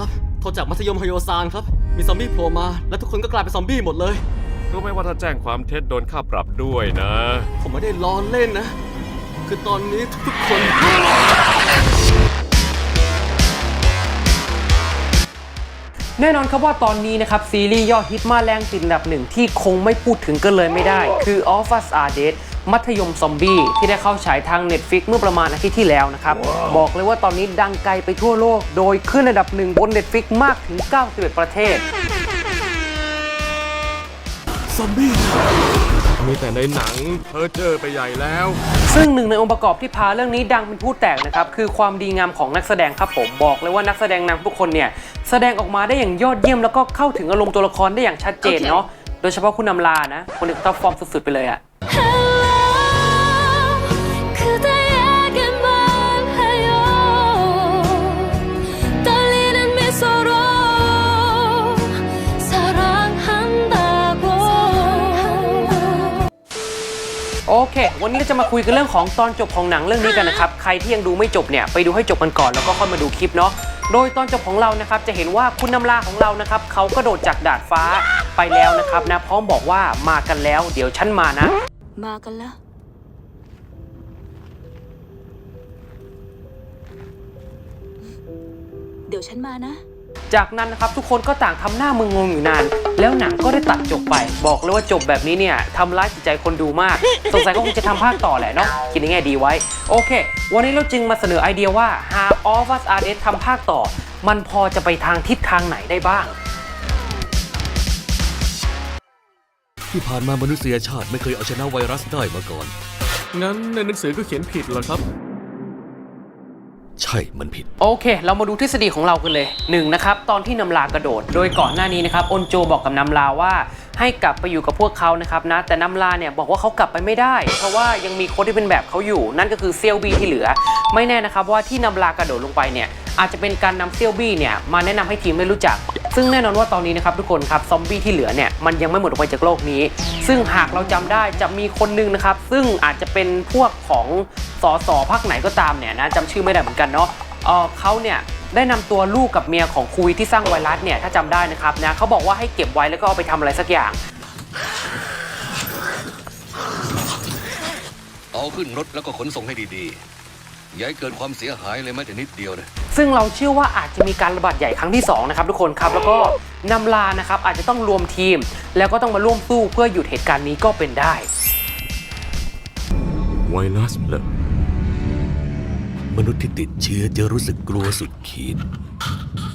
ครับโทรจากมัธยมฮโยซานครับ มีซอมบี้โผล่มา แล้วทุกคนก็กลายเป็นซอมบี้หมดเลย รู้ไหมว่าถ้าแจ้งความเท็จโดนค่าปรับด้วยนะ ผมไม่ได้ล้อเล่นนะ คือตอนนี้ทุกๆคน แน่นอนครับว่าตอนนี้นะครับ ซีรีส์ยอดฮิตมาแรงติดอันดับหนึ่งที่คงไม่พูดถึงกันเลยไม่ได้ คือ Of Us Are Dead มัธยมซอมบี้ที่ได้เข้าฉายทาง Netflix เมื่อประมาณอาทิตย์ที่แล้วนะครับ บอกเลยว่าตอนนี้ดังไกลไปทั่วโลก โดยขึ้นอันดับหนึ่งบน Netflix มากถึง 91 ประเทศมีแต่ในหนังเพอเจอไปใหญ่แล้ว ซึ่งหนึ่งในองค์ประกอบที่พาเรื่องนี้ดังเป็นผู้แตกนะครับ คือความดีงามของนักแสดงครับผมบอกเลยว่านักแสดงนำทุกคนเนี่ย แสดงออกมาได้อย่างยอดเยี่ยมแล้วก็เข้าถึงอารมณ์ตัวละครได้อย่างชัดเจนเนาะโดยเฉพาะคุณนำลานะ คนนี้ท็อปฟอร์มสุดๆไปเลยอะ โอเค วันนี้เราจะมาคุยกันเรื่องของตอนจบของหนังเรื่องนี้กันนะครับ ใครที่ยังดูไม่จบเนี่ยไปดูให้จบกันก่อนแล้วก็ค่อยมาดูคลิปเนาะ โดยตอนจบของเรานะครับจะเห็นว่าคุณนำลาของเรานะครับเขากระโดดจากดาดฟ้าไปแล้วนะครับนะพร้อมบอกว่ามากันแล้วเดี๋ยวฉันมานะ มากันแล้วเดี๋ยวฉันมานะ จากนั้นนะครับทุกคนก็ต่างทำหน้ามึงงงอยู่นาน แล้วหนังก็ได้ตัดจบไป บอกเลยว่าจบแบบนี้เนี่ยทำร้ายจิตใจคนดูมาก สงสัยก็คงจะทำภาคต่อแหละเนาะคิดในแง่ดีไว้ โอเค วันนี้เราจึงมาเสนอไอเดียว่าหาก All of Us Are Dead ทำภาคต่อ มันพอจะไปทางทิศทางไหนได้บ้าง ที่ผ่านมามนุษยชาติไม่เคยเอาชนะไวรัสได้มาก่อน งั้นในหนังสือก็เขียนผิดเหรอครับ ใช่มันผิด โอเค เรามาดูทฤษฎีของเรากันเลยหนึ่งนะครับ ตอนที่นำลากระโดด โดยก่อนหน้านี้นะครับ อนโจบอกกับนำลาว่าให้กลับไปอยู่กับพวกเขานะครับนะ แต่นำลาเนี่ยบอกว่าเขากลับไปไม่ได้ เพราะว่ายังมีคนที่เป็นแบบเขาอยู่ นั่นก็คือเซียวบีที่เหลือ ไม่แน่นะครับว่าที่นำลากระโดดลงไปเนี่ย อาจจะเป็นการนำเซียวบีเนี่ยมาแนะนำให้ทีมได้รู้จัก ซึ่งแน่นอนว่าตอนนี้นะครับทุกคนครับซอมบี้ที่เหลือเนี่ยมันยังไม่หมดไปจากโลกนี้ ซึ่งหากเราจำได้จะมีคนหนึงนะครับ ซึ่งอาจจะเป็นพวกของสสพักไหนก็ตามเนี่ยนะจำชื่อไม่ได้เหมือนกันเนาะเออเขาเนี่ยได้นำตัวลูกกับเมียของคุยที่สร้างไวรัสเนี่ยถ้าจำได้นะครับนะเขาบอกว่าให้เก็บไว้แล้วก็เอาไปทำอะไรสักอย่าง เอาขึ้นรถแล้วก็ขนส่งให้ดีๆอย่าให้เกิดความเสียหายเลยแม้แต่นิดเดียวนะ ซึ่งเราเชื่อว่าอาจจะมีการระบาดใหญ่ครั้งที่2นะครับทุกคนครับแล้วก็นำลานะครับอาจจะต้องรวมทีม แล้วก็ต้องมาร่วมสู้เพื่อหยุดเหตุการณ์นี้ก็เป็นได้ ไวรัสเหรอมนุษย์ที่ติดเชื้อจะรู้สึกกลัวสุดขีด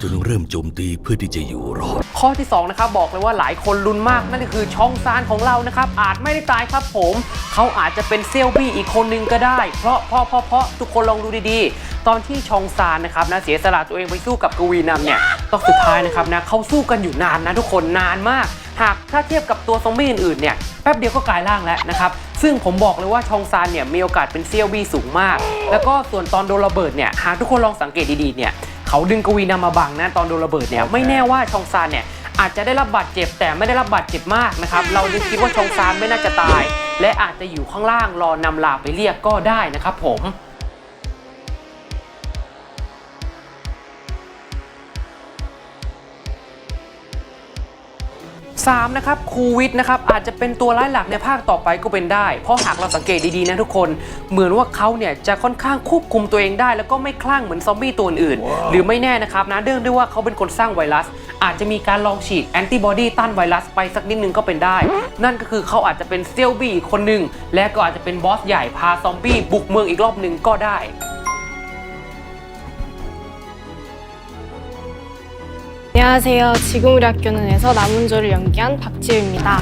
จนเริ่มโจมตีเพื่อที่จะอยู่รอด ข้อที่2นะครับบอกเลยว่าหลายคนลุ้นมากนั่นก็คือช่องซานของเรานะครับอาจไม่ได้ตายครับผม เขาอาจจะเป็นเซลบี้อีกคนนึงก็ได้ เพราะเพราะเพราะเพราะทุกคนลองดูดีๆ ตอนที่ชองซานนะครับนะเสียสละตัวเองไปสู้กับกวีนำเนี่ยต้องสุดท้ายนะครับนะเขาสู้กันอยู่นานนะทุกคนนานมาก หากถ้าเทียบกับตัวซอมบี้อื่นๆเนี่ยแป๊บเดียวก็กลายร่างแล้วนะครับซึ่งผมบอกเลยว่าชองซานเนี่ยมีโอกาสเป็นเซียวบี้สูงมาก แล้วก็ส่วนตอนโดนระเบิดเนี่ยหากทุกคนลองสังเกตดีๆเนี่ย เขาดึงกวีนำมาบังนะตอนโดนระเบิดเนี่ยไม่แน่ว่าชองซานเนี่ยอาจจะได้รับบาดเจ็บแต่ไม่ได้รับบาดเจ็บมากนะครับเราจึงคิดว่าชองซานไม่น่าจะตาย และอาจจะอยู่ข้างล่างรอนำลาไปเรียกก็ได้นะครับผม 3นะครับครูวิทย์นะครับอาจจะเป็นตัวร้ายหลักในภาคต่อไปก็เป็นได้ เพราะหากเราสังเกตดีๆนะทุกคน เหมือนว่าเขาเนี่ยจะค่อนข้างควบคุมตัวเองได้ แล้วก็ไม่คลั่งเหมือนซอมบี้ตัวอื่นๆหรือไม่แน่นะครับนะเนื่องด้วยว่าเขาเป็นคนสร้างไวรัส อาจจะมีการลองฉีดแอนติบอดีต้านไวรัสไปสักนิดนึงก็เป็นได้ นั่นก็คือเขาอาจจะเป็นเซลบี้อีกคนหนึ่งและก็อาจจะเป็นบอสใหญ่พาซอมบี้บุกเมืองอีกรอบหนึ่งก็ได้ 안녕하세요. 지금 우리 학교는 에서 남은조를 연기한 박지우입니다.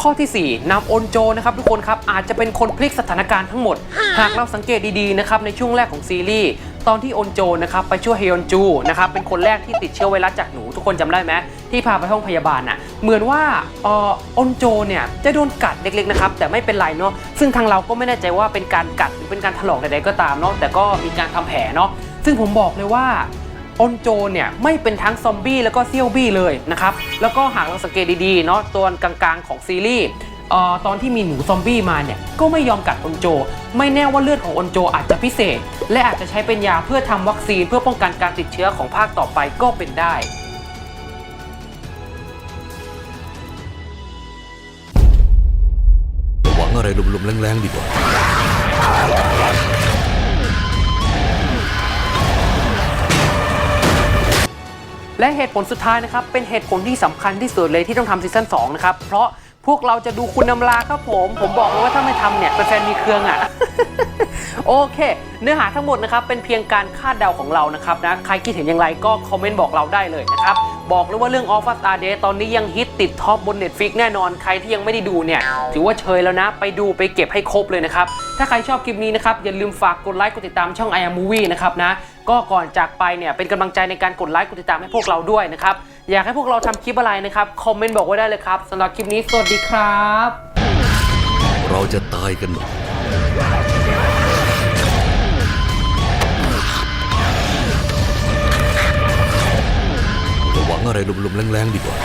ข้อที่ 4นำโอนโจนะครับทุกคนครับอาจจะเป็นคนพลิกสถานการณ์ทั้งหมด หากเราสังเกตดีๆนะครับในช่วงแรกของซีรีส์ตอนที่โอนโจนะครับไปช่วยเฮยอนจูนะครับเป็นคนแรกที่ติดเชื้อไวรัสจากหนูทุกคนจำได้ไหมที่พาไปห้องพยาบาลน่ะเหมือนว่าเอ่อโอนโจเนี่ยจะโดนกัดเล็กๆนะครับแต่ไม่เป็นไรเนาะซึ่งทางเราก็ไม่แน่ใจว่าเป็นการกัดหรือเป็นการถลอกใดๆก็ตามเนาะแต่ก็มีการทำแผลเนาะซึ่งผมบอกเลยว่า ออนโจเนี่ยไม่เป็นทั้งซอมบี้แล้วก็เซียวบี้เลยนะครับแล้วก็หากเราสังเกตดีๆเนาะตัวกลางๆของซีรีส์เอ่อตอนที่มีหนูซอมบี้มาเนี่ยก็ไม่ยอมกัดอนโจ ไม่แน่ว่าเลือดของอนโจอาจจะพิเศษ และอาจจะใช้เป็นยาเพื่อทำวัคซีนเพื่อป้องกันการติดเชื้อของภาคต่อไปก็เป็นได้หวังอะไรลุมๆแรงๆดีกว่า และเหตุผลสุดท้ายนะครับ เป็นเหตุผลที่สำคัญที่สุดเลยที่ต้องทำซีซั่น2นะครับ เพราะพวกเราจะดูคุณนำลาครับผม ผมบอกเลยว่าถ้าไม่ทำเนี่ยแฟนมีเครื่องอะ โอเค เนื้อหาทั้งหมดนะครับ เป็นเพียงการคาดเดาของเรานะครับนะ ใครคิดเห็นอย่างไรก็คอมเมนต์บอกเราได้เลยนะครับ บอกเลยว่าเรื่อง Off a Star Day ตอนนี้ยังฮิตติดท็อปบน Netflix แน่นอนใครที่ยังไม่ได้ดูเนี่ยถือว่าเชยแล้วนะ ไปดูไปเก็บให้ครบเลยนะครับ ถ้าใครชอบคลิปนี้นะครับ อย่าลืมฝากกดไลค์กดติดตามช่อง i am Movie นะครับนะ ก็ก่อนจากไปเนี่ยเป็นกำลังใจในการกดไลค์กดติดตามให้พวกเราด้วยนะครับ อยากให้พวกเราทำคลิปอะไรนะครับคอมเมนต์บอกไว้ได้เลยครับสำหรับคลิปนี้สวัสดีครับ เราจะตายกันหมด อะไรหลุมๆแรงๆดีกว่า